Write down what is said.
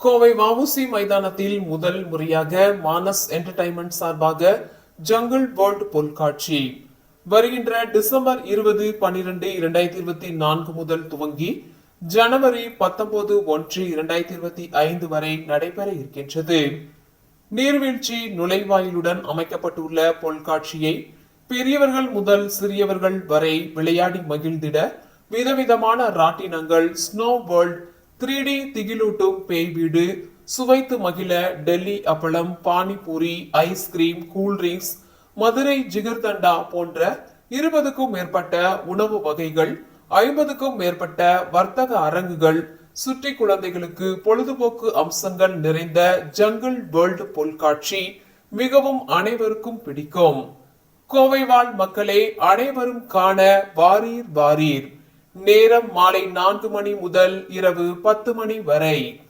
கோவை வவுசி மைதானத்தில் முதல் முறையாக மானஸ் என்டர்டைன்மெண்ட் சார்பாக ஜங்கிள் வேர்ல்ட் பொருட்காட்சி. வருகின்ற டிசம்பர் இருபது பன்னிரண்டு இரண்டாயிரத்தி இருபத்தி நான்கு முதல் துவங்கி ஜனவரி பத்தொன்பது ஒன்று இரண்டாயிரத்தி இருபத்தி ஐந்து வரை நடைபெற இருக்கின்றது. நீர்வீழ்ச்சி நுழைவாயிலுடன் அமைக்கப்பட்டுள்ள பொருட்காட்சியை பெரியவர்கள் முதல் சிறியவர்கள் வரை விளையாடி மகிழ்ந்திட விதவிதமான ராட்டினங்கள் ஸ்னோ வேர்ல்ட் த்ரீ டி திகிலூட்டும் பேய் வீடு. சுவைத்து மகிழ டெல்லி அப்பளம் panipuri ice cream cool drinks Madurai jigarthanda போன்ற இருபதுக்கும் மேற்பட்ட உணவு வகைகள் ஐம்பதுக்கும் மேற்பட்ட வர்த்தக அரங்குகள் சுற்றி குழந்தைகளுக்கு பொழுதுபோக்கு அம்சங்கள் நிறைந்த ஜங்கிள் வேர்ல்டு பொருட்காட்சி மிகவும் அனைவருக்கும் பிடிக்கும். கோவை வாழ் மக்களே அனைவரும் காண வாரீர் வாரீர். நேரம் மாலை நான்கு மணி முதல் இரவு பத்து மணி வரை.